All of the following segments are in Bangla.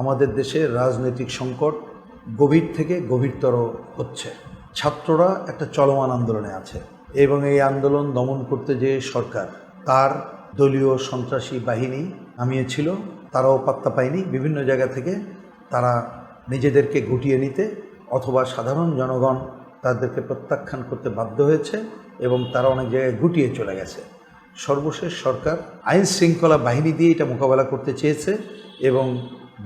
আমাদের দেশে রাজনৈতিক সংকট গভীর থেকে গভীরতর হচ্ছে। ছাত্ররা একটা চলমান আন্দোলনে আছে এবং এই আন্দোলন দমন করতে যে সরকার, তার দলীয় সন্ত্রাসী বাহিনী নামিয়েছিল, তারাও পাত্তা পায়নি। বিভিন্ন জায়গা থেকে তারা নিজেদেরকে গুটিয়ে নিতে অথবা সাধারণ জনগণ তাদেরকে প্রত্যাখ্যান করতে বাধ্য হয়েছে এবং তারা অনেক জায়গায় গুটিয়ে চলে গেছে। সর্বশেষ সরকার আইন শৃঙ্খলা বাহিনী দিয়ে এটা মোকাবেলা করতে চেয়েছে এবং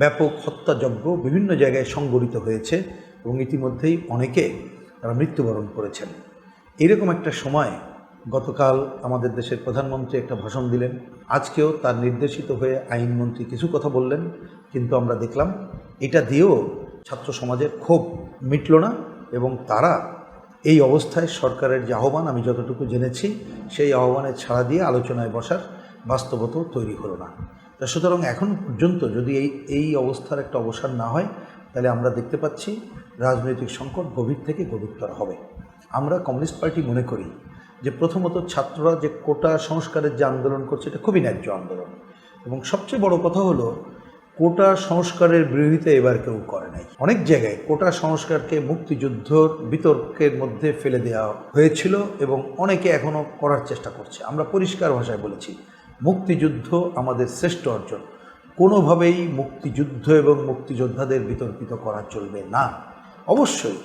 ব্যাপক হত্যাযজ্ঞ বিভিন্ন জায়গায় সংগঠিত হয়েছে এবং ইতিমধ্যেই অনেকে তারা মৃত্যুবরণ করেছেন। এরকম একটা সময় গতকাল আমাদের দেশের প্রধানমন্ত্রী একটা ভাষণ দিলেন। আজকেও তার নির্দেশিত হয়ে আইনমন্ত্রী কিছু কথা বললেন, কিন্তু আমরা দেখলাম এটা দিয়েও ছাত্র সমাজের ক্ষোভ মিটল না এবং তারা এই অবস্থায় সরকারের যে আহ্বান, আমি যতটুকু জেনেছি, সেই আহ্বানের ছাড়া দিয়ে আলোচনায় বসার বাস্তবতাও তৈরি হলো না। তা সুতরাং এখন পর্যন্ত যদি এই এই অবস্থার একটা অবসান না হয়, তাহলে আমরা দেখতে পাচ্ছি রাজনৈতিক সংকট গভীর থেকে গভীরতর হবে। আমরা কমিউনিস্ট পার্টি মনে করি যে প্রথমত ছাত্ররা যে কোটা সংস্কারের যে আন্দোলন করছে, এটা খুবই ন্যায্য আন্দোলন। এবং সবচেয়ে বড় কথা হলো, কোটা সংস্কারের বিরোধিতা এবার কেউ করে নাই। অনেক জায়গায় কোটা সংস্কারকে মুক্তিযুদ্ধর বিতর্কের মধ্যে ফেলে দেওয়া হয়েছিল এবং অনেকে এখনও করার চেষ্টা করছে। আমরা পরিষ্কার ভাষায় বলেছি মুক্তিযুদ্ধ আমাদের শ্রেষ্ঠ অর্জন। কোনোভাবেই মুক্তিযুদ্ধ এবং মুক্তিযোদ্ধাদের বিতর্কিত করা চলবে না। অবশ্যই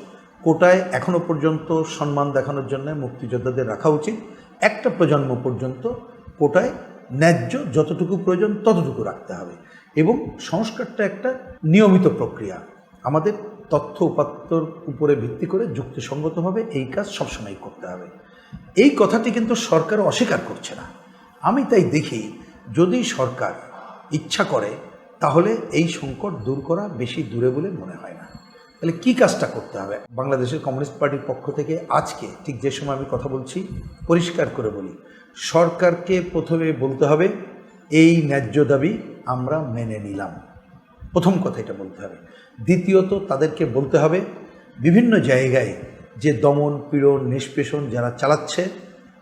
কোটায় এখনও পর্যন্ত সম্মান দেখানোর জন্য মুক্তিযোদ্ধাদের রাখা উচিত। একটা প্রজন্ম পর্যন্ত কোটায় ন্যায্য যতটুকু প্রয়োজন ততটুকু রাখতে হবে এবং সংস্কারটা একটা নিয়মিত প্রক্রিয়া। আমাদের তথ্য উপাত্তর উপরে ভিত্তি করে যুক্তিসঙ্গতভাবে এই কাজ সবসময় করতে হবে। এই কথাটি কিন্তু সরকার অস্বীকার করছে না। আমি তাই দেখি, যদি সরকার ইচ্ছা করে, তাহলে এই সংকট দূর করা বেশি দূরে বলে মনে হয় না। তাহলে কি কাজটা করতে হবে? বাংলাদেশের কমিউনিস্ট পার্টির পক্ষ থেকে আজকে, ঠিক যে সময় আমি কথা বলছি, পরিষ্কার করে বলি, সরকারকে প্রথমে বলতে হবে, এই ন্যায্য দাবি আমরা মেনে নিলাম। প্রথম কথা এটা বলতে হবে। দ্বিতীয়ত তাদেরকে বলতে হবে, বিভিন্ন জায়গায় যে দমন পীড়ন নিষ্পেষণ যারা চালাচ্ছে,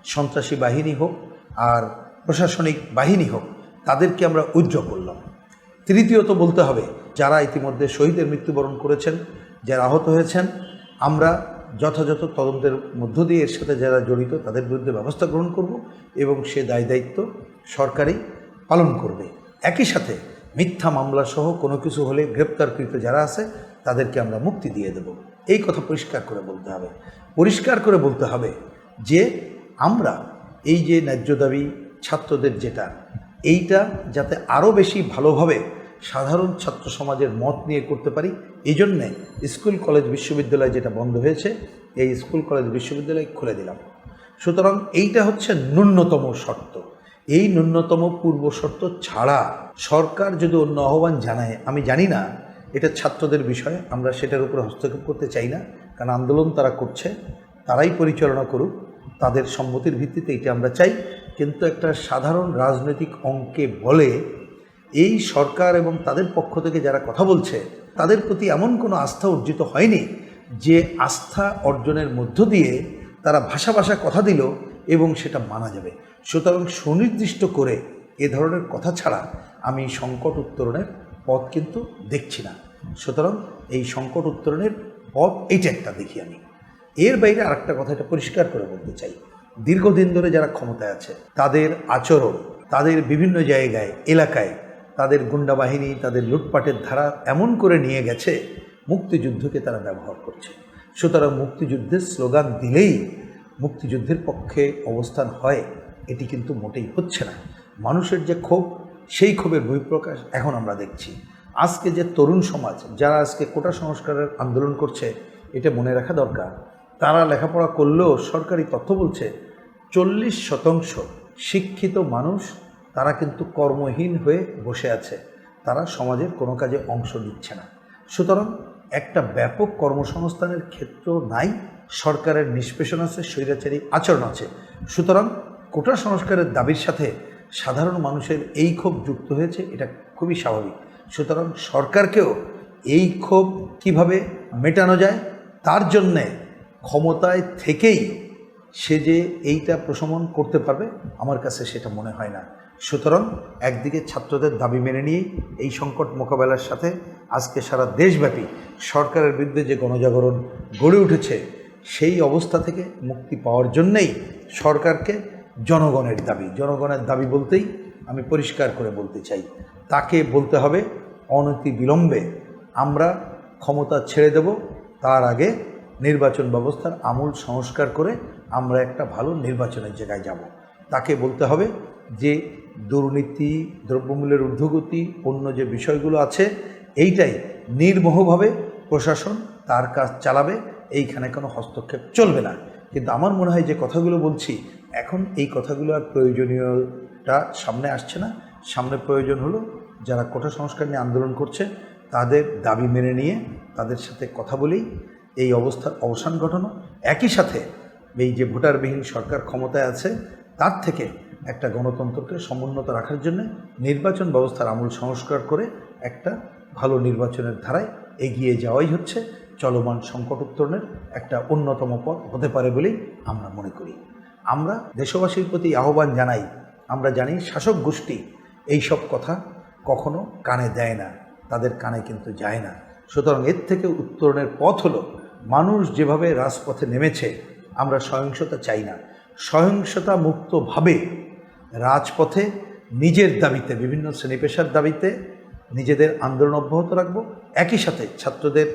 সন্ত্রাসী বাহিনী হোক আর প্রশাসনিক বাহিনী হোক, তাদেরকে আমরা উজ্জ্ব করলাম। তৃতীয়ত বলতে হবে, যারা ইতিমধ্যে শহীদের মৃত্যুবরণ করেছেন, যারা আহত হয়েছেন, আমরা যথাযথ তদন্তের মধ্য দিয়ে এর সাথে যারা জড়িত, তাদের বিরুদ্ধে ব্যবস্থা গ্রহণ করব এবং সে দায় দায়িত্ব সরকারই পালন করবে। একই সাথে মিথ্যা মামলা সহ কোনো কিছু হলে গ্রেপ্তারকৃত যারা আছে, তাদেরকে আমরা মুক্তি দিয়ে দেব। এই কথা পরিষ্কার করে বলতে হবে। পরিষ্কার করে বলতে হবে যে, আমরা এই যে ন্যায্য দাবি ছাত্রদের যেটা, এইটা যাতে আরও বেশি ভালোভাবে সাধারণ ছাত্র সমাজের মত নিয়ে করতে পারি, এই জন্যে স্কুল কলেজ বিশ্ববিদ্যালয় যেটা বন্ধ হয়েছে, এই স্কুল কলেজ বিশ্ববিদ্যালয় খুলে দিলাম। সুতরাং এইটা হচ্ছে ন্যূনতম শর্ত। এই ন্যূনতম পূর্ব শর্ত ছাড়া সরকার যদি অন্য আহ্বান জানায়, আমি জানি না, এটা ছাত্রদের বিষয়, আমরা সেটার উপরে হস্তক্ষেপ করতে চাই না, কারণ আন্দোলন তারা করছে, তারাই পরিচালনা করুক, তাদের সম্মতির ভিত্তিতে এটা আমরা চাই। কিন্তু একটা সাধারণ রাজনৈতিক অঙ্কে বলে, এই সরকার এবং তাদের পক্ষ থেকে যারা কথা বলছে, তাদের প্রতি এমন কোনো আস্থা অর্জিত হয়নি যে আস্থা অর্জনের মধ্য দিয়ে তারা ভাষা ভাষা কথা দিল এবং সেটা মানা যাবে। সুতরাং সুনির্দিষ্ট করে এ ধরনের কথা ছাড়া আমি সংকট উত্তরণের পথ কিন্তু দেখছি না। সুতরাং এই সংকট উত্তরণের পথ এইটা একটা দেখি আমি। এর বাইরে আরেকটা কথা এটা পরিষ্কার করে বলতে চাই। দীর্ঘদিন ধরে যারা ক্ষমতায় আছে, তাদের আচরণ, তাদের বিভিন্ন জায়গায়, এলাকায়, তাদের গুন্ডা বাহিনী, তাদের লুটপাটের ধারা এমন করে নিয়ে গেছে, মুক্তিযুদ্ধকে তারা ব্যবহার করছে। সুতরাং মুক্তিযুদ্ধের স্লোগান দিলেই মুক্তিযুদ্ধের পক্ষে অবস্থান হয়, এটি কিন্তু মোটেই হচ্ছে না। মানুষের যে ক্ষোভ, সেই ক্ষোভের বহিঃপ্রকাশ এখন আমরা দেখছি। আজকে যে তরুণ সমাজ, যারা আজকে কোটা সংস্কারের আন্দোলন করছে, এটা মনে রাখা দরকার। তারা লেখাপড়া করলেও সরকারি তথ্য বলছে চল্লিশ শতাংশ শিক্ষিত মানুষ তারা কিন্তু কর্মহীন হয়ে বসে আছে। তারা সমাজের কোনো কাজে অংশ নিচ্ছে না। সুতরাং একটা ব্যাপক কর্মসংস্থানের ক্ষেত্র নাই, সরকারের নিষ্পেষণ আছে, স্বৈরাচারী আচরণ আছে। সুতরাং কোটা সংস্কারের দাবির সাথে সাধারণ মানুষের এই ক্ষোভ যুক্ত হয়েছে, এটা খুবই স্বাভাবিক। সুতরাং সরকারকেও এই ক্ষোভ কীভাবে মেটানো যায়, তার জন্যে ক্ষমতায় থেকেই সে যে এইটা প্রশমন করতে পারবে, আমার কাছে সেটা মনে হয় না। সুতরাং একদিকে ছাত্রদের দাবি মেনে নিয়েই এই সংকট মোকাবেলার সাথে আজকে সারা দেশব্যাপী সরকারের বিরুদ্ধে যে গণজাগরণ গড়ে উঠেছে, সেই অবস্থা থেকে মুক্তি পাওয়ার জন্যেই সরকারকে জনগণের দাবি জনগণের দাবি বলতেই আমি পরিষ্কার করে বলতে চাই। তাকে বলতে হবে অনতি বিলম্বে আমরা ক্ষমতা ছেড়ে দেব, তার আগে নির্বাচন ব্যবস্থার আমূল সংস্কার করে আমরা একটা ভালো নির্বাচনের জায়গায় যাব। তাকে বলতে হবে যে দুর্নীতি, দ্রব্যমূল্যের ঊর্ধ্বগতি অন্য যে বিষয়গুলো আছে, এইটাই নির্মোহভাবে প্রশাসন তার কাজ চালাবে, এইখানে কোনো হস্তক্ষেপ চলবে না। কিন্তু আমার মনে হয় যে কথাগুলো বলছি, এখন এই কথাগুলো আর প্রয়োজনীয়টা সামনে আসছে না। সামনে প্রয়োজন হলো যারা কোটা সংস্কার নিয়ে আন্দোলন করছে, তাদের দাবি মেনে নিয়ে তাদের সাথে কথা বলেই এই অবস্থার অবসান ঘটানো। একই সাথে এই যে ভোটারবিহীন সরকার ক্ষমতায় আছে, তার থেকে একটা গণতন্ত্রকে সমুন্নত রাখার জন্য নির্বাচন ব্যবস্থার আমূল সংস্কার করে একটা ভালো নির্বাচনের ধারায় এগিয়ে যাওয়াই হচ্ছে। চলমান সংকট উত্তরণের একটা অন্যতম পথ হতে পারে বলেই আমরা মনে করি। আমরা দেশবাসীর প্রতি আহ্বান জানাই, আমরা জানি শাসক গোষ্ঠী এইসব কথা কখনো কানে দেয় না, তাদের কানে কিন্তু যায় না। সুতরাং এর থেকে উত্তরণের পথ হলো মানুষ যেভাবে রাজপথে নেমেছে, আমরা সহিংসতা চাই না। সহিংসতা মুক্তভাবে রাজপথে নিজের দাবিতে, বিভিন্ন শ্রেণীপেশার দাবিতে নিজেদের আন্দোলন অব্যাহত রাখব। একই সাথে ছাত্রদের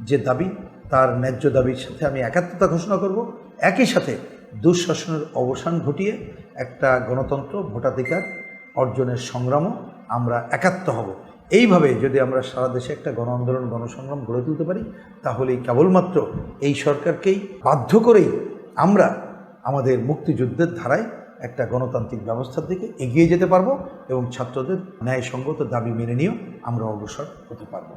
যে দাবি, তার ন্যায্য দাবির সাথে আমি একাত্মতা ঘোষণা করব। একই সাথে দুঃশাসনের অবসান ঘটিয়ে একটা গণতন্ত্র, ভোটাধিকার অর্জনের সংগ্রামও আমরা একাত্ম হব। এইভাবে যদি আমরা সারা দেশে একটা গণ আন্দোলন, গণসংগ্রাম গড়ে তুলতে পারি, তাহলেই কেবলমাত্র এই সরকারকেই বাধ্য করেই আমরা আমাদের মুক্তিযুদ্ধের ধারায় একটা গণতান্ত্রিক ব্যবস্থার দিকে এগিয়ে যেতে পারব এবং ছাত্রদের ন্যায়সঙ্গত দাবি মেনে নিয়েও আমরা অগ্রসর হতে পারব।